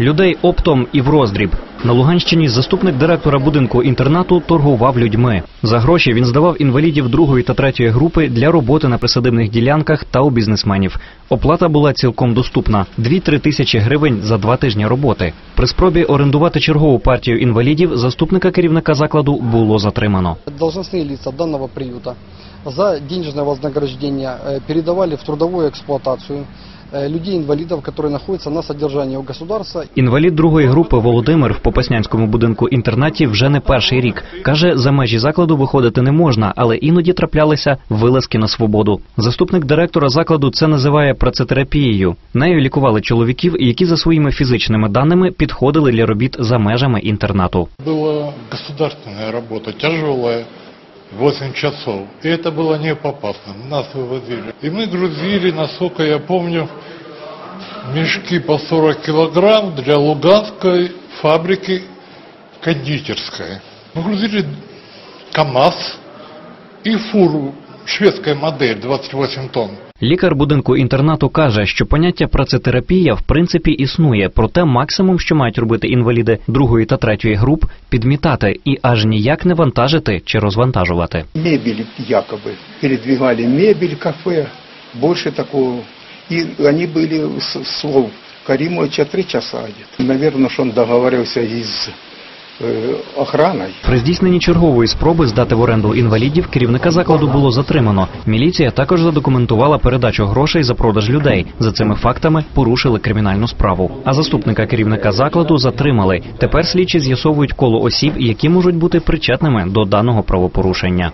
Людей оптом і в роздріб. На Луганщині заступник директора будинку інтернату торгував людьми. За гроші він здавав інвалідів другої та третьої групи для роботи на присадибних ділянках та у бізнесменів. Оплата була цілком доступна 2-3 тисячі гривень за два тижні роботи. При спробі орендувати чергову партію інвалідів заступника керівника закладу було затримано. Должностные лица данного приюта за денежное вознаграждение э, передавали в трудовую эксплуатацию э, людей-инвалидов, которые находятся на содержании у государства. Інвалід другої групи Володимир в Попаснянському будинку інтернаті вже не перший рік. Каже, за межі закладу виходити не можна, але іноді траплялися вилазки на свободу. Заступник директора закладу це називає працетерапією. Нею лікували чоловіків, які за своїми фізичними даними підходили для робіт за межами інтернату. Была государственная работа, тяжелая, 8 часов. И это было не попасно. Нас вывозили. И мы грузили, насколько я помню, мешки по 40 килограмм для Луганской фабрики кондитерской. Мы грузили КАМАЗ и фуру, шведская модель, 28 тонн. Лікар будинку інтернату каже, що поняття працетерапія в принципі існує, проте максимум, що мають робити інваліди другої та третьої груп, підмітати і аж ніяк не вантажити чи розвантажувати. мебель якобы. Передвигали мебель, кафе, больше такого. И они были с слов Каримовича три часа где-то. Наверное, что он договаривался и с э, охраной. При здійсненні чергової спроби здати в оренду інвалідів керівника закладу було затримано. Міліція також задокументувала передачу грошей за продаж людей. За цими фактами порушили кримінальну справу. А заступника керівника закладу затримали. Тепер слідчі з'ясовують коло осіб, які можуть бути причетними до даного правопорушення.